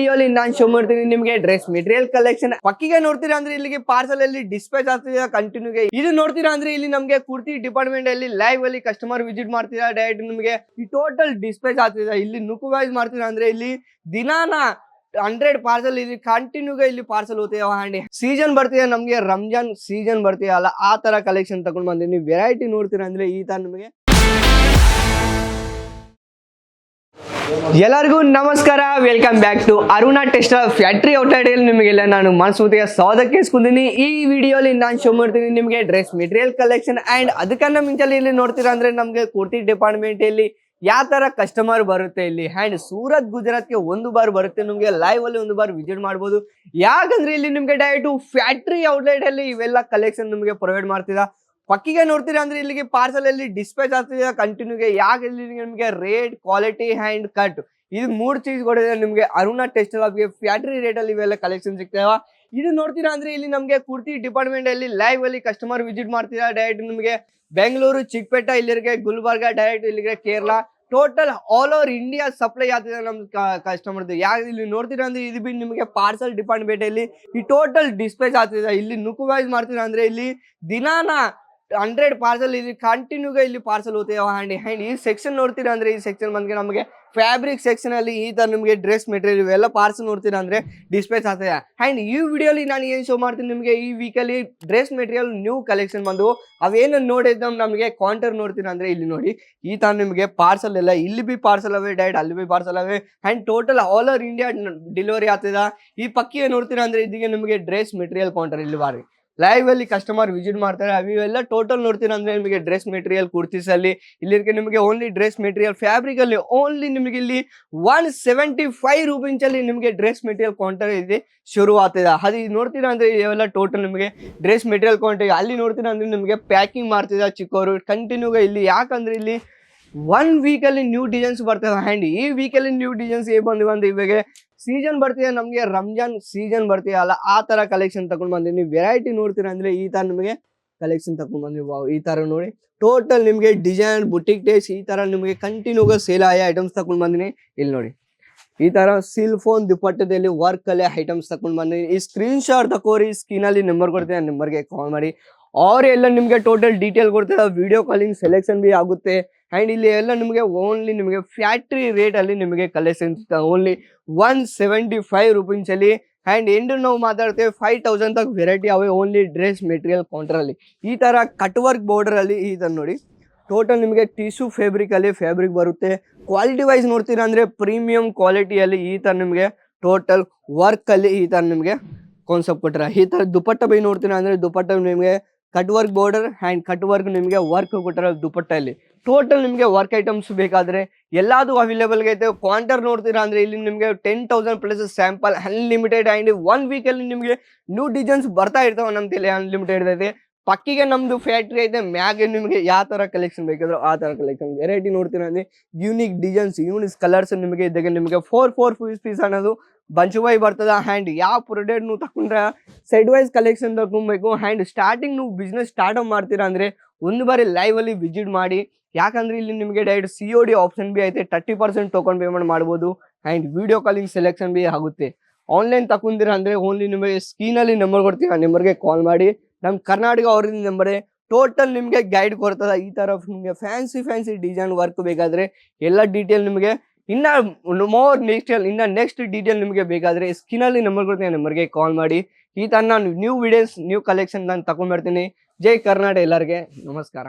ವಿಡಿಯೋಲಿ ನಾನು ಶೋ ಮಾಡ್ತೀನಿ, ನಿಮಗೆ ಡ್ರೆಸ್ ಮೆಟೀರಿಯಲ್ ಕಲೆಕ್ಷನ್ ಪಕ್ಕಿಗೆ ನೋಡ್ತೀರಾ ಅಂದ್ರೆ ಇಲ್ಲಿಗೆ ಪಾರ್ಸಲ್ ಅಲ್ಲಿ ಡಿಸ್ಪ್ಯಾಚ್ ಆಗ್ತಿದೆ ಕಂಟಿನ್ಯೂಗೆ ಇದು ನೋಡ್ತೀರಾ ಅಂದ್ರೆ ಇಲ್ಲಿ ನಮಗೆ ಕುರ್ತಿ ಡಿಪಾರ್ಟ್ಮೆಂಟ್ ಅಲ್ಲಿ ಲೈವ್ ಅಲ್ಲಿ ಕಸ್ಟಮರ್ ವಿಸಿಟ್ ಮಾಡ್ತೀರಾ ಡೈರೆಕ್ಟ್ ನಿಮಗೆ ಈ ಟೋಟಲ್ ಡಿಸ್ಪ್ಯಾಚ್ ಆಗ್ತಿದೆ. ಇಲ್ಲಿ ನುಕು ವೈಸ್ ಮಾಡ್ತೀರಾ ಅಂದ್ರೆ ಇಲ್ಲಿ ದಿನಾನ ಹಂಡ್ರೆಡ್ ಪಾರ್ಸಲ್ ಇಲ್ಲಿ ಕಂಟಿನ್ಯೂಗೆ ಇಲ್ಲಿ ಪಾರ್ಸಲ್ ಹೋಗ್ತೀವಿ ಹಾಂಡಿ ಸೀಸನ್ ಬರ್ತಿದೆ, ನಮಗೆ ರಂಜಾನ್ ಸೀಸನ್ ಬರ್ತೀವಿ ಅಲ್ಲ, ಆ ತರ ಕಲೆಕ್ಷನ್ ತಗೊಂಡ್ ಬಂದಿನಿ ವೆರೈಟಿ ನೋಡ್ತೀರಾ ಅಂದ್ರೆ ಈ ತರ ನಿಮಗೆ ಎಲ್ಲರಿಗೂ ನಮಸ್ಕಾರ. Welcome back to Aruna test factory outside ನಿಮಗೆಲ್ಲ ನಾನು ಮನಸ್ಫೂರ್ತಿಯ ಸ್ವಾಗತ ಇಸ್ಕೊಂತೀನಿ ಈ ವಿಡಿಯೋಲಿ ನಾನು ಶೋ ಮಾಡ್ತೀನಿ ನಿಮಗೆ ಡ್ರೆಸ್ ಮೆಟೀರಿಯಲ್ ಕಲೆಕ್ಷನ್ ಆ್ಯಂಡ್ ಅದಕ್ಕನ್ನ ಮಿಂಚಲ್ಲಿ ಇಲ್ಲಿ ನೋಡ್ತೀರಾ ಅಂದರೆ ನಮಗೆ ಕುರ್ತಿ ಡಿಪಾರ್ಟ್ಮೆಂಟಲ್ಲಿ ಯಾವ ಥರ ಕಸ್ಟಮರ್ ಬರುತ್ತೆ ಇಲ್ಲಿ ಆ್ಯಂಡ್ ಸೂರತ್ ಗುಜರಾತ್ಗೆ ಒಂದು ಬಾರ್ ಬರುತ್ತೆ. ನಿಮಗೆ ಲೈವ್ ಅಲ್ಲಿ ಒಂದು ಬಾರ್ ವಿಸಿಟ್ ಮಾಡ್ಬೋದು. ಯಾಕಂದ್ರೆ ಇಲ್ಲಿ ನಿಮಗೆ ಡೈರೆಕ್ಟು ಫ್ಯಾಕ್ಟ್ರಿ ಔಟ್ಲೆಟಲ್ಲಿ ಇವೆಲ್ಲ ಕಲೆಕ್ಷನ್ ನಿಮಗೆ ಪ್ರೊವೈಡ್ ಮಾಡ್ತಿದ ಪಕ್ಕಿಗೆ ನೋಡ್ತೀರಾ ಅಂದ್ರೆ ಇಲ್ಲಿಗೆ ಪಾರ್ಸಲ್ ಅಲ್ಲಿ ಡಿಸ್ಪ್ಯಾಚ್ ಆಗ್ತಿದೆ ಕಂಟಿನ್ಯೂಗೆ ಯಾಕೆ ಇಲ್ಲಿ ನಿಮಗೆ ರೇಟ್ ಕ್ವಾಲಿಟಿ ಹ್ಯಾಂಡ್ ಕಟ್ ಇದು ಮೂರು ಚೀಸ್ ಕೊಡಿದ್ರೆ ನಿಮಗೆ. ಅರುಣ ಟೆಸ್ಟ್ಗೆ ಫ್ಯಾಕ್ಟ್ರಿ ರೇಟ್ ಅಲ್ಲಿ ಇವೆಲ್ಲ ಕಲೆಕ್ಷನ್ ಸಿಗ್ತಾವ ಇದು ನೋಡ್ತೀರಾ ಅಂದ್ರೆ ಇಲ್ಲಿ ನಮಗೆ ಕುರ್ತಿ ಡಿಪಾರ್ಟ್ಮೆಂಟ್ ಅಲ್ಲಿ ಲೈವ್ ಅಲ್ಲಿ ಕಸ್ಟಮರ್ ವಿಸಿಟ್ ಮಾಡ್ತೀರಾ ಡೈರೆಕ್ಟ್ ನಿಮಗೆ ಬೆಂಗಳೂರು, ಚಿಕ್ಕಪೇಟೆ, ಇಲ್ಲಿಗೆ ಗುಲ್ಬರ್ಗ ಡೈರೆಕ್ಟ್ ಇಲ್ಲಿಗೆ Kerala. Total all over India supply ಆಗ್ತಿದೆ ನಮ್ ಕಸ್ಟಮರ್ದು ಯಾಕೆ ಇಲ್ಲಿ ನೋಡ್ತೀರಾ ಅಂದ್ರೆ ಇದು ಬಿ ನಿಮಗೆ ಪಾರ್ಸಲ್ ಡಿಪಾರ್ಟ್ಮೆಂಟ್ ಅಲ್ಲಿ ಈ ಟೋಟಲ್ ಡಿಸ್ಪ್ಯಾಚ್ ಆಗ್ತಿದೆ. ಇಲ್ಲಿ ನುಕ್ಕು ವೈಸ್ ಮಾಡ್ತೀರಾ ಅಂದ್ರೆ ಇಲ್ಲಿ ದಿನಾನ ಹಂಡ್ರೆಡ್ ಪಾರ್ಸಲ್ ಇಲ್ಲಿ ಕಂಟಿನ್ಯೂಗೆ ಇಲ್ಲಿ ಪಾರ್ಸಲ್ ಹೋಗ್ತೇವೆ ಹ್ಯಾಂಡ್ ಹ್ಯಾಂಡ್ ಈ ಸೆಕ್ಷನ್ ನೋಡ್ತೀರಾ ಅಂದ್ರೆ ಈ ಸೆಕ್ಷನ್ ಬಂದ್ಗೆ ನಮಗೆ ಫ್ಯಾಬ್ರಿಕ್ ಸೆಕ್ಷನ್ ಅಲ್ಲಿ ಈ ತರ ನಿಮಗೆ ಡ್ರೆಸ್ ಮೆಟೀರಿಯಲ್ ಇವೆಲ್ಲ ಪಾರ್ಸಲ್ ನೋಡ್ತೀರಾ ಅಂದ್ರೆ ಡಿಸ್ಪ್ಲೇಸ್ ಆಗ್ತದೆ. ಹ್ಯಾಂಡ್ ಈ ವಿಡಿಯೋಲಿ ನಾನು ಏನು ಶೋ ಮಾಡ್ತೀನಿ ನಿಮಗೆ ಈ ವೀಕಲ್ಲಿ ಡ್ರೆಸ್ ಮೆಟೀರಿಯಲ್ ನ್ಯೂ ಕಲೆಕ್ಷನ್ ಬಂದು ಅವೇನು ನೋಡಿದ ನಮಗೆ ಕಾಂಟರ್ ನೋಡ್ತೀರಾ ಅಂದ್ರೆ ಇಲ್ಲಿ ನೋಡಿ ಈ ತರ ನಿಮಗೆ ಪಾರ್ಸಲ್ ಎಲ್ಲ ಇಲ್ಲಿ ಬಿ ಪಾರ್ಸಲ್ ಅವೇ ಡೈರೆಕ್ಟ್ ಅಲ್ಲಿ ಬಿ parcel away. And total all over India delivery ಆಗ್ತದ. ಈ ಪಕ್ಕಿ ನೋಡ್ತೀರಾ ಅಂದ್ರೆ ಇದಕ್ಕೆ ನಿಮಗೆ ಡ್ರೆಸ್ ಮೆಟೀರಿಯಲ್ ಕೌಂಟರ್ ಇಲ್ಲಿ ಬಾರಿ. ಲೈವ್ ಅಲ್ಲಿ ಕಸ್ಟಮರ್ ವಿಸಿಟ್ ಮಾಡ್ತಾರೆ. ಅವೆಲ್ಲ ಟೋಟಲ್ ನೋಡ್ತೀರಾ ಅಂದ್ರೆ ನಿಮಗೆ ಡ್ರೆಸ್ ಮೆಟೀರಿಯಲ್ ಕುರ್ತೀಸ್ ಅಲ್ಲಿ ನಿಮಗೆ ಓನ್ಲಿ ಡ್ರೆಸ್ ಮೆಟೀರಿಯಲ್ ಫ್ಯಾಬ್ರಿಕ್ ಅಲ್ಲಿ ಓನ್ಲಿ ನಿಮಗೆ ಇಲ್ಲಿ ಒನ್ ಸೆವೆಂಟಿ ಫೈವ್ ರುಪೀಸ್ ಅಲ್ಲಿ ನಿಮಗೆ ಡ್ರೆಸ್ ಮೆಟೀರಿಯಲ್ ಕೌಂಟರ್ ಇದೆ ಶುರು ಆಗ್ತದೆ. ಅದು ನೋಡ್ತೀರಾ ಅಂದ್ರೆ ಇವೆಲ್ಲ ಟೋಟಲ್ ನಿಮಗೆ ಡ್ರೆಸ್ ಮೆಟೀರಿಯಲ್ ಕೌಂಟರ್ ಅಲ್ಲಿ ನೋಡ್ತೀರಾ ಅಂದ್ರೆ ನಿಮಗೆ ಪ್ಯಾಕಿಂಗ್ ಮಾಡ್ತಿದ್ದ ಚಿಕ್ಕವರು ಕಂಟಿನ್ಯೂಗ ಇಲ್ಲಿ. ಯಾಕಂದ್ರೆ ಇಲ್ಲಿ ಒನ್ ವೀಕಲ್ಲಿ ನ್ಯೂ ಡಿಸೈನ್ಸ್ ಬರ್ತದೆ. ಹ್ಯಾಂಡ್ ಈ ವೀಕಲ್ಲಿ ನ್ಯೂ ಡಿಸೈನ್ಸ್ ಏನ್ ಬಂದಿವೆ ಅಂದ್ರೆ ಇವಾಗ ಸೀಸನ್ ಬರ್ತಿದೆ, ನಮಗೆ ರಂಜಾನ್ ಸೀಸನ್ ಬರ್ತಿದೆ ಅಲ್ಲ, ಆ ತರ ಕಲೆಕ್ಷನ್ ತಗೊಂಡ್ ನೀವು ವೆರೈಟಿ ನೋಡ್ತೀರಾ ಅಂದ್ರೆ ಈ ತರ ನಿಮಗೆ ಕಲೆಕ್ಷನ್ ತಗೊಂಡ್ ಬಂದ್ವಿ ವಾವ್ ಈ ತರ ನೋಡಿ. ಟೋಟಲ್ ನಿಮಗೆ ಡಿಸೈನ್ ಬುಟಿಕ್ ಟೇಸ್ ಈ ತರ ನಿಮಗೆ ಕಂಟಿನ್ಯೂ ಸೇಲ್ ಆಯ ಐಟಮ್ಸ್ ತಗೊಂಡ್ ಬಂದಿನಿ. ಇಲ್ಲಿ ನೋಡಿ. ಈ ತರ ಸಿಲ್ ಫೋನ್ ದುಪಟ್ಟದಲ್ಲಿ ವರ್ಕ್ ಅಲ್ಲಿ ಐಟಮ್ಸ್ ತಗೊಂಡ್ ಬಂದಿನಿ. ಈ ಸ್ಕ್ರೀನ್ ಶಾಟ್ ತಕೋರಿ ಸ್ಕ್ರೀನ್ ಅಲ್ಲಿ ನಂಬರ್ ಕೊಡ್ತೀನಿ, ಆ ನಂಬರ್ಗೆ ಕಾಲ್ ಮಾಡಿ. ಅವರೆಲ್ಲ ನಿಮಗೆ ಟೋಟಲ್ ಡೀಟೇಲ್ ಕೊಡ್ತಾರೆ. ವಿಡಿಯೋ ಕಾಲಿಂಗ್ ಸೆಲೆಕ್ಷನ್ ಬಿ ಆಗುತ್ತೆ. ಅಂಡ್ ಇಲ್ಲಿ ಎಲ್ಲ ನಿಮಗೆ ಓನ್ಲಿ ನಿಮಗೆ ಫ್ಯಾಕ್ಟ್ರಿ ರೇಟ್ ಅಲ್ಲಿ ನಿಮಗೆ collection only one seventy five rupees ಅಲ್ಲಿ. ಅಂಡ್ ಎಂಡು ನಾವು ಮಾತಾಡ್ತೇವೆ ಫೈವ್ ತೌಸಂಡ್ ತಗ ವೆರೈಟಿ ಅವೆ ಓನ್ಲಿ ಡ್ರೆಸ್ ಮೆಟೀರಿಯಲ್ ಕೌಂಟರ್ ಅಲ್ಲಿ. ಈ ತರ ಕಟ್ ವರ್ಕ್ ಬಾರ್ಡರ್ ಅಲ್ಲಿ ಈ ತರ ನೋಡಿ. ಟೋಟಲ್ ನಿಮಗೆ ಟಿಶ್ಯೂ ಫ್ಯಾಬ್ರಿಕ್ ಅಲ್ಲಿ ಫ್ಯಾಬ್ರಿಕ್ ಬರುತ್ತೆ. ಕ್ವಾಲಿಟಿ ವೈಸ್ ನೋಡ್ತೀರಾ ಅಂದ್ರೆ ಪ್ರೀಮಿಯಂ ಕ್ವಾಲಿಟಿಯಲ್ಲಿ ಈ ತರ ನಿಮಗೆ ಟೋಟಲ್ ವರ್ಕ್ ಅಲ್ಲಿ ಈ ಥರ ನಿಮಗೆ ಕಾನ್ಸೆಪ್ಟ್ ಕೊಟ್ಟರೆ ಈ ತರ ದುಪಟ್ಟ ಬೈ ನೋಡ್ತೀರಾ ಅಂದ್ರೆ ದುಪಟ್ಟ ನಿಮಗೆ cut work border and cut work ನಿಮಗೆ ವರ್ಕ್ ಕೊಟ್ಟರೆ ದುಪಟ್ಟಲ್ಲಿ ಟೋಟಲ್ ನಿಮಗೆ ವರ್ಕ್ ಐಟಮ್ಸ್ ಬೇಕಾದರೆ ಎಲ್ಲದೂ ಅವೈಲೇಬಲ್ ಐತೆ. ಕ್ವಾಂಟರ್ ನೋಡ್ತೀರಾ ಅಂದರೆ ಇಲ್ಲಿ ನಿಮಗೆ ten thousand plus sample unlimited and one weekly ನಿಮಗೆ ನ್ಯೂ ಡಿಸೈನ್ಸ್ ಬರ್ತಾ ಇರ್ತಾವೆ ನಮ್ಮ ತಲೆ ಅನ್ಲಿಮಿಟೆಡ್ ಐತೆ ಪಕ್ಕಿಗೆ ನಮ್ದು ಫ್ಯಾಕ್ಟ್ರಿ ಐತೆ, ಮ್ಯಾಗೆ ನಿಮಗೆ ಯಾವ ತರ ಕಲೆಕ್ಷನ್ ಬೇಕಾದ್ರೂ ಆ ತರ ಕಲೆಕ್ಷನ್ ವೆರೈಟಿ ನೋಡ್ತೀರ ಅಂದ್ರೆ ಯೂನಿಕ್ ಡಿಸೈನ್ಸ್ ಯೂನಿಕ್ ಕಲರ್ಸ್ ನಿಮಗೆ ಇದ್ದಾಗ ನಿಮಗೆ ಫೋರ್ ಫೋರ್ ಪೀಸ್ ಪೀಸ್ ಅನ್ನೋದು ಬಂಚ್ ವೈ ಬರ್ತದ. ಹ್ಯಾಂಡ್ ಯಾವ ಪ್ರಾಡಕ್ಟ್ ನೀವು ತಕೊಂಡ್ರೆ ಸೈಡ್ ವೈಸ್ ಕಲೆಕ್ಷನ್ ತಗೊಬೇಕು ಹ್ಯಾಂಡ್ ಸ್ಟಾರ್ಟಿಂಗ್ ನೀವು ಬಿಸ್ನೆಸ್ ಸ್ಟಾರ್ಟ್ ಮಾಡ್ತೀರಾ ಅಂದ್ರೆ ಒಂದು ಬಾರಿ ಲೈವ್ ಅಲ್ಲಿ ವಿಸಿಟ್ ಮಾಡಿ. ಯಾಕಂದ್ರೆ ಇಲ್ಲಿ ನಿಮಗೆ direct C O D option B ಐತೆ ತರ್ಟಿ ಪರ್ಸೆಂಟ್ ಟೋಕನ್ ಪೇಮೆಂಟ್ ಮಾಡ್ಬೋದು. ಆ್ಯಂಡ್ ವಿಡಿಯೋ ಕಾಲಿಂಗ್ ಸೆಲೆಕ್ಷನ್ ಬಿ ಆಗುತ್ತೆ. ಆನ್ಲೈನ್ ತಗೊಂಡಿರ ಅಂದ್ರೆ ಓನ್ಲಿ ನಿಮಗೆ ಸ್ಕ್ರೀನಲ್ಲಿ ನಂಬರ್ ಕೊಡ್ತೀವಿ ಆ ನಂಬರ್ಗೆ ಕಾಲ್ ಮಾಡಿ. ನಮ್ಮ ಕರ್ನಾಟಕ ಅವ್ರಿಂದ ನಂಬರೇ ಟೋಟಲ್ ನಿಮಗೆ ಗೈಡ್ ಕೊಡ್ತದ. ಈ ಥರ ನಿಮಗೆ ಫ್ಯಾನ್ಸಿ ಫ್ಯಾನ್ಸಿ ಡಿಸೈನ್ ವರ್ಕ್ ಬೇಕಾದರೆ ಎಲ್ಲ ಡೀಟೇಲ್ ನಿಮಗೆ ಇನ್ನ ಮೋರ್ ನೆಕ್ಸ್ಟ್ ಇನ್ನು ನೆಕ್ಸ್ಟ್ ಡೀಟೇಲ್ ನಿಮಗೆ ಬೇಕಾದರೆ ಸ್ಕಿನಲ್ಲಿ ನಂಬರ್ ಕೊಡ್ತೀನಿ ನಂಬರ್ಗೆ ಕಾಲ್ ಮಾಡಿ. ಈ ಥರ ನಾನು ನ್ಯೂ ವಿಡಿಯೋಸ್ ನ್ಯೂ ಕಲೆಕ್ಷನ್ ನಾನು ತಗೊಂಡ್ಬರ್ತೀನಿ ಜೈ ಕರ್ನಾಟಕ ಎಲ್ಲರಿಗೆ. ನಮಸ್ಕಾರ.